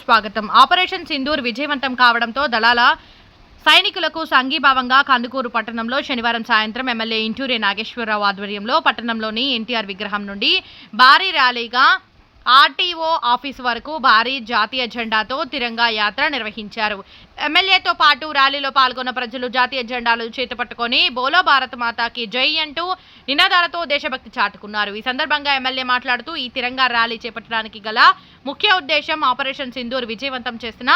స్వాగతం. ఆపరేషన్ సింధూర్ విజయవంతం కావడంతో దళాల సైనికులకు సంఘీభావంగా కందుకూరు పట్టణంలో శనివారం సాయంత్రం ఎమ్మెల్యే ఇంటూరి నాగేశ్వరరావు ఆధ్వర్యంలో పట్టణంలోని ఎన్టీఆర్ విగ్రహం నుండి భారీ ర్యాలీగా ఆర్టీఓ ఆఫీస్ వరకు భారీ జాతీయ జెండాతో తిరంగా యాత్ర నిర్వహించారు. ఎమ్మెల్యేతో పాటు ర్యాలీలో పాల్గొన్న ప్రజలు జాతీయ జెండాలు చేతపట్టుకొని బోలో భారత్ మాతాకి జై అంటూ నినాదాలతో దేశభక్తి చాటుకున్నారు. ఈ సందర్భంగా ఎమ్మెల్యే మాట్లాడుతూ ఈ తిరంగా ర్యాలీ చేపట్టడానికి గల ముఖ్య ఉద్దేశం ఆపరేషన్ సింధూర్ విజయవంతం చేసిన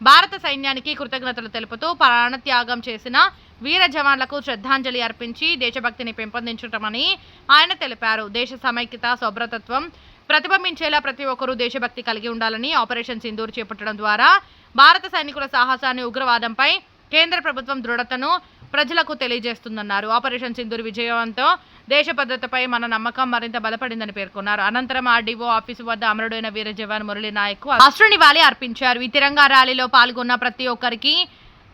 భారత సైన్యానికి కృతజ్ఞతలు తెలుపుతూ ప్రాణత్యాగం చేసిన వీర జవాన్లకు శ్రద్ధాంజలి అర్పించి దేశభక్తిని పెంపొందించటమని ఆయన తెలిపారు. దేశ సమైక్యత శుభ్రతత్వం ప్రతిబింబించేలా ప్రతి ఒక్కరూ దేశభక్తి కలిగి ఉండాలని ఆపరేషన్ సింధూర్ చేపట్టడం ద్వారా భారత సైనికుల సాహసాన్ని ఉగ్రవాదంపై కేంద్ర ప్రభుత్వం దృఢతను ప్రజలకు తెలియజేస్తుందన్నారు. ఆపరేషన్ సింధూర్ విజయవంతం దేశ భద్రతపై మన నమ్మకం మరింత బలపడిందని పేర్కొన్నారు. అనంతరం ఆర్డీఓ ఆఫీసు వద్ద అమరుడైన వీర జవాన్ మురళీ నాయక్ అశ్రు నివాళి అర్పించారు. ఈ తిరంగా ర్యాలీలో పాల్గొన్న ప్రతి ఒక్కరికి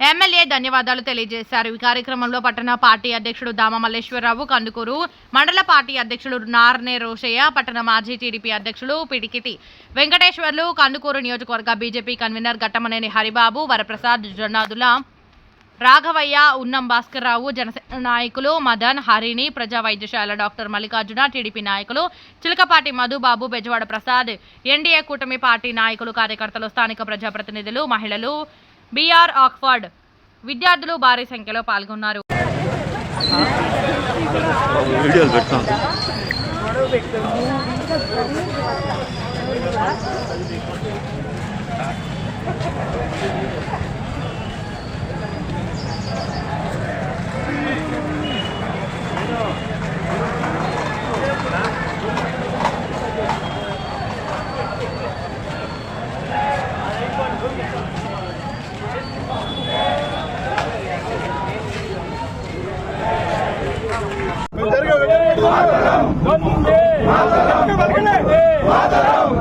ఎమ్మెల్యే ధన్యవాదాలు తెలియజేశారు. ఈ కార్యక్రమంలో పట్టణ పార్టీ అధ్యక్షుడు దామ మల్లేశ్వరరావు కందుకూరు మండల పార్టీ అధ్యక్షుడు నార్నే రోషయ్య పట్టణ మాజీ టీడీపీ అధ్యక్షులు పిడికిటి వెంకటేశ్వర్లు కందుకూరు నియోజకవర్గ బీజేపీ కన్వీనర్ ఘట్టమనేని హరిబాబు వరప్రసాద్ జొన్నాదుల రాఘవయ్య ఉన్నం భాస్కర్రావు జనసేన నాయకులు మదన్ హరిణి ప్రజా వైద్యశాల డాక్టర్ మల్లికార్జున టీడీపీ నాయకులు చిలకపాటి మధుబాబు బెజవాడ ప్రసాద్ ఎన్డీఏ కూటమి పార్టీ నాయకులు కార్యకర్తలు స్థానిక ప్రజాప్రతినిధులు మహిళలు బీఆర్ ఆక్ఫర్డ్ విద్యార్థులు భారీ సంఖ్యలో పాల్గొన్నారు. వీడియోలు పెడతాం వందే వందే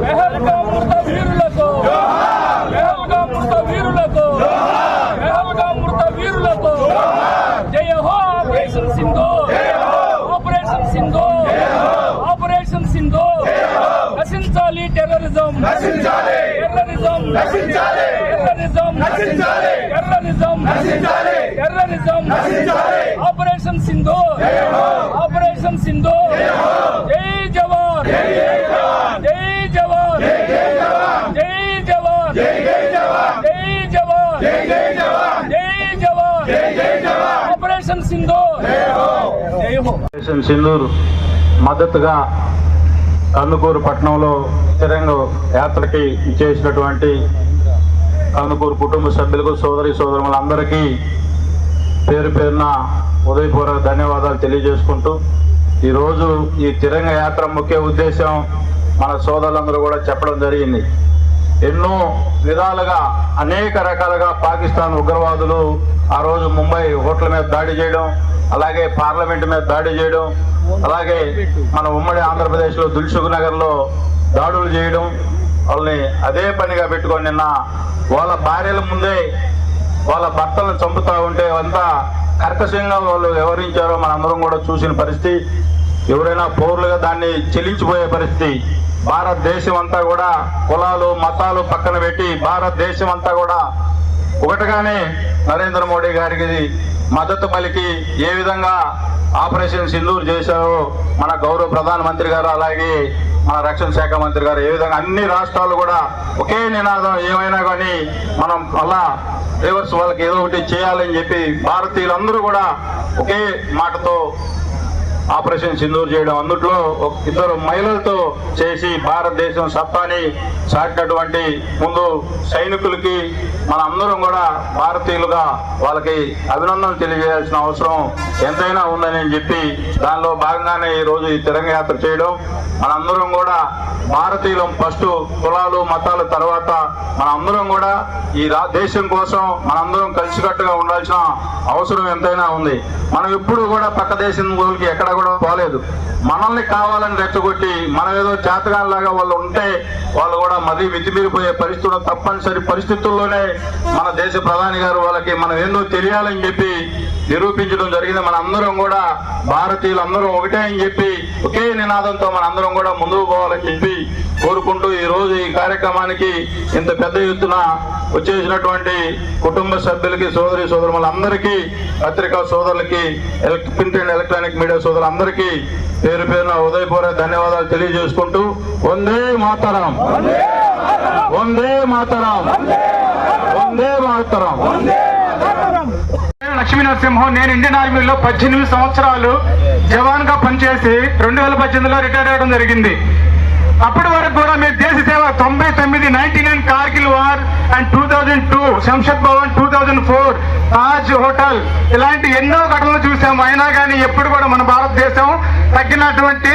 మెహల్గా మృత వీరులకు మెహల్గా మృత వీరులకు మెహల్గా మృత వీరులకు జయ హో operation Sindhu operation Sindhu operation Sindhu నశించాలి terrorism terrorism terrorism terrorism operation Sindhu operation Sindhu జై జవాన్ జై జవాన్ జై జవాన్ జై జవాన్ జై జవాన్ ఆపరేషన్ సింధు జై హో ఆపరేషన్ సింధూర్ మద్దతుగా కందుకూరు పట్టణంలో తిరంగ యాత్రకి చేసినటువంటి కందుకూరు కుటుంబ సభ్యులకు సోదరి సోదరులందరికీ పేరు పేరున ఉదయపూర్వక ధన్యవాదాలు తెలియజేసుకుంటూ ఈరోజు ఈ తిరంగ యాత్ర ముఖ్య ఉద్దేశం మన సోదరులందరూ కూడా చెప్పడం జరిగింది. ఎన్నో విధాలుగా అనేక రకాలుగా పాకిస్తాన్ ఉగ్రవాదులు ఆ రోజు ముంబై హోటల్ మీద దాడి చేయడం అలాగే పార్లమెంట్ మీద దాడి చేయడం అలాగే మన ఉమ్మడి ఆంధ్రప్రదేశ్లో దుల్సుఖ్ నగర్లో దాడులు చేయడం వాళ్ళని అదే పనిగా పెట్టుకొని నిన్న వాళ్ళ భార్యల ముందే వాళ్ళ భర్తలను చంపుతా ఉంటే అంతా కర్కశంగా వాళ్ళు వ్యవహరించారో మనందరం కూడా చూసిన పరిస్థితి. ఎవరైనా పౌరులుగా దాన్ని చెల్లించిపోయే పరిస్థితి. భారతదేశం అంతా కూడా కులాలు మతాలు పక్కన పెట్టి భారతదేశం అంతా కూడా ఒకటిగానే నరేంద్ర మోడీ గారికి మద్దతు పలికి ఏ విధంగా ఆపరేషన్ సింధూర్ చేశారో మన గౌరవ ప్రధానమంత్రి గారు అలాగే మన రక్షణ శాఖ మంత్రి గారు ఏ విధంగా అన్ని రాష్ట్రాలు కూడా ఒకే నినాదం ఏమైనా కానీ మనం అలా రివర్స్ వాళ్ళకి ఏదో ఒకటి చేయాలని చెప్పి భారతీయులందరూ కూడా ఒకే మాటతో ఆపరేషన్ సింధూర్ చేయడం. అందుట్లో ఇద్దరు మహిళలతో చేసి భారతదేశం సత్తాని చాటినటువంటి ముందు సైనికులకి మన అందరం కూడా భారతీయులుగా వాళ్ళకి అభినందనలు తెలియజేయాల్సిన అవసరం ఎంతైనా ఉందని చెప్పి దానిలో భాగంగానే ఈ రోజు ఈ తిరంగ యాత్ర చేయడం. మనందరం కూడా భారతీయులం ఫస్ట్ కులాలు మతాల తర్వాత మనందరం కూడా ఈ రా దేశం కోసం మనందరం కలిసికట్టుగా ఉండాల్సిన అవసరం ఎంతైనా ఉంది. మనం ఎప్పుడు కూడా పక్క దేశం ఎక్కడ కూడా బాలేదు. మనల్ని కావాలని రెచ్చగొట్టి మనం ఏదో చేతగాళ్ళలాగా వాళ్ళు ఉంటే వాళ్ళు కూడా మరీ మితిమీరిపోయే పరిస్థితులు తప్పనిసరి పరిస్థితుల్లోనే మన దేశ ప్రధాని గారు వాళ్ళకి మనం ఏందో తెలియాలని చెప్పి నిరూపించడం జరిగింది. మన అందరం కూడా భారతీయులు అందరం ఒకటే అని చెప్పి ఒకే నినాదంతో మన అందరం కూడా ముందుకు పోవాలని చెప్పి కోరుకుంటూ ఈ రోజు ఈ కార్యక్రమానికి ఇంత పెద్ద ఎత్తున వచ్చేసినటువంటి కుటుంబ సభ్యులకి సోదరి సోదరులందరికీ పత్రికా సోదరులకి elect print and electronic media సోదరులందరికీ పేరు పేరున ఉదయపూరే ధన్యవాదాలు తెలియజేసుకుంటూ వందే మాతరం. వందే మాతరం. వందే మాతరం. లక్ష్మీ నరసింహం నేను ఇండియన్ ఆర్మీలో పద్దెనిమిది సంవత్సరాలు జవాన్గా పనిచేసి రెండు వేల పద్దెనిమిదిలో రిటైర్ అవ్వడం జరిగింది. అప్పటి వరకు కూడా మేము దేశ సేవ తొంభై తొమ్మిది ninety nine Kargil war and two thousand two Shamshad Bhavan two thousand four Taj hotel. ఇలాంటి ఎన్నో ఘటనలు చూసాము అయినా కానీ ఎప్పుడు కూడా మన భారతదేశం తగ్గినటువంటి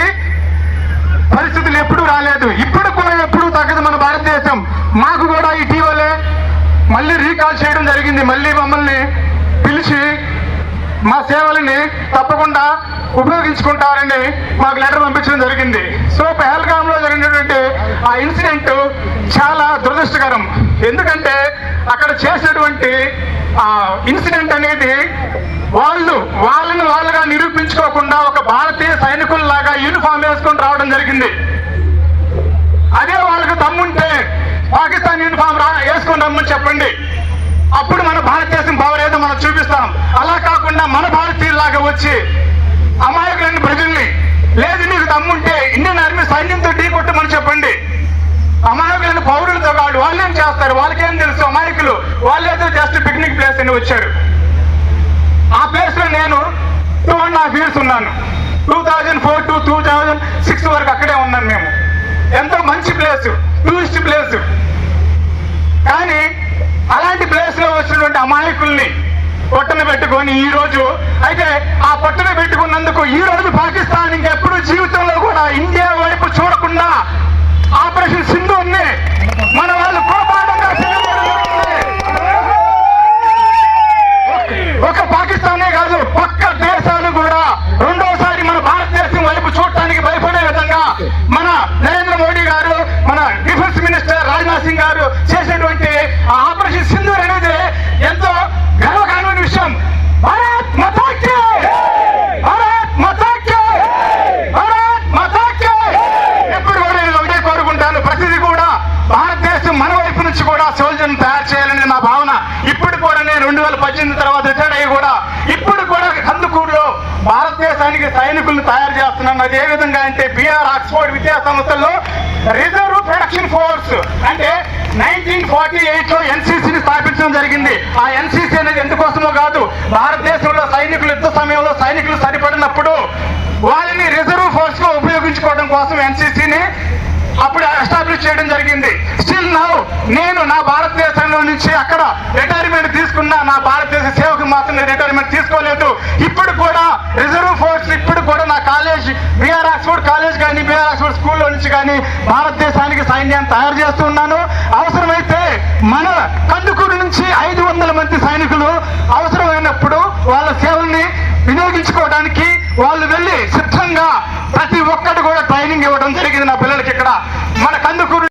పరిస్థితులు ఎప్పుడు రాలేదు. ఇప్పుడు కూడా ఎప్పుడు తగ్గదు మన భారతదేశం. మాకు కూడా ఇటీవలే మళ్ళీ రీకాల్ చేయడం జరిగింది. మళ్ళీ మా సేవలని తప్పకుండా ఉపయోగించుకుంటారని మాకు లెటర్ పంపించడం జరిగింది. సో పహల్గామ్లో జరిగినటువంటి ఆ ఇన్సిడెంట్ చాలా దురదృష్టకరం. ఎందుకంటే అక్కడ చేసినటువంటి ఆ ఇన్సిడెంట్ అనేది వాళ్ళు వాళ్ళని వాళ్ళుగా నిరూపించుకోకుండా ఒక భారతీయ సైనికుల్లాగా యూనిఫామ్ వేసుకొని రావడం జరిగింది. అదే వాళ్ళకి దమ్ముంటే పాకిస్తాన్ యూనిఫామ్ రా వేసుకొని రమ్మని చెప్పండి. అప్పుడు మన భారతదేశం పవర్ ఏదో మనం చూపిస్తాం మన మన భారతీయులాగా వచ్చి అమాయకులైన ప్రజల్ని లేదు నీకు దమ్ముంటే ఇండియన్ ఆర్మీ సైన్యంతో ఢీ కొట్టమని చెప్పండి. అమాయకులైన పౌరులతో కాదు వాళ్ళు ఏం చేస్తారు? వాళ్ళకేం తెలుసు? అమాయకులు వాళ్ళేదో జస్ట్ పిక్నిక్ ప్లేస్ అని వచ్చారు. ఆ ప్లేస్లో నేను టూ అండ్ హాఫ్ ఇయర్స్ ఉన్నాను. Two thousand four to two thousand six వరకు అక్కడే ఉన్నాను మేము. ఎంతో మంచి ప్లేస్ టూరిస్ట్ ప్లేస్ కానీ అలాంటి ప్లేస్లో వచ్చినటువంటి అమాయకుల్ని పొట్టను పెట్టుకొని ఈ రోజు అయితే ఆ పొట్టను పెట్టుకున్నందుకు ఈ రోజు పాకిస్తాన్ ఇంకెప్పుడు జీవితంలో కూడా ఇండియా వైపు చూడకుండా ఆపరేషన్ సింధు ఉంది మన వాళ్ళు కోపాడంగా ఒక పాకిస్తానే కాదు పక్క దేశాలు కూడా రెండోసారి మన భారతదేశం వైపు చూడటానికి భయపడే విధంగా మన నరేంద్ర మోడీ గారు మన డిఫెన్స్ మినిస్టర్ రాజ్నాథ్ సింగ్ గారు చేసినటువంటి ఆ ఆపరేషన్ సింధూర్ అనేది ఎంతో గర్వకారమైన విషయం భారత్ మతాకే భారత్ మతాకే భారత్ మతాకే ఎప్పుడు కూడా నేను ఒకటే కోరుకుంటాను ప్రతిదీ కూడా భారతదేశం మన వైపు నుంచి కూడా సోల్జర్ని తయారు చేయాలని నా భావన ఇప్పుడు కూడా వచ్చిన తర్వాత రిటైర్డ్ అయ్యి కూడా ఇప్పుడు కూడా కందుకూరులో భారతదేశానికి సైనికులను తయారు చేస్తున్నాను. అది ఏ విధంగా అంటే బీఆర్ ఆక్స్ఫోర్డ్ విద్యా సంస్థల్లో రిజర్వ్ ప్రొడక్షన్ ఫోర్స్ అంటే నైన్టీన్ ఫార్టీ ఎయిట్లో ఎన్సీసీని స్థాపించడం జరిగింది. ఆ ఎన్సీసీ అనేది ఎందుకోసమో కాదు భారతదేశంలో సైనికులు యుద్ధ సమయంలో సైనికులు సరిపడినప్పుడు వాళ్ళని రిజర్వ్ ఫోర్స్గా ఉపయోగించుకోవడం కోసం ఎన్సీసీని అప్పుడు ఎస్టాబ్లిష్ చేయడం జరిగింది. స్టిల్ నౌ నేను నా భారతదేశంలో నుంచి అక్కడ రిటైర్మెంట్ తీసుకున్న నా భారతదేశ సేవకు మాత్రం రిటైర్మెంట్ తీసుకోలేదు. ఇప్పుడు కూడా రిజర్వ్ ఫోర్స్ ఇప్పుడు కూడా నా college B R Oxford college కానీ బిఆర్ ఆక్స్ఫోర్డ్ స్కూల్లో నుంచి కానీ భారతదేశానికి సైన్యాన్ని తయారు చేస్తున్నాను అవసరమైతే మన కందుకూరు నుంచి ఐదు వందల మంది సైనికులు అవసరమైనప్పుడు వాళ్ళ సేవల్ని వినియోగించుకోవడానికి వాళ్ళు వెళ్ళి సిద్ధంగా ప్రతి ఒక్కటి కూడా ట్రైనింగ్ ఇవ్వడం జరిగింది నా పిల్లలకి ఇక్కడ. మన కందుకూరు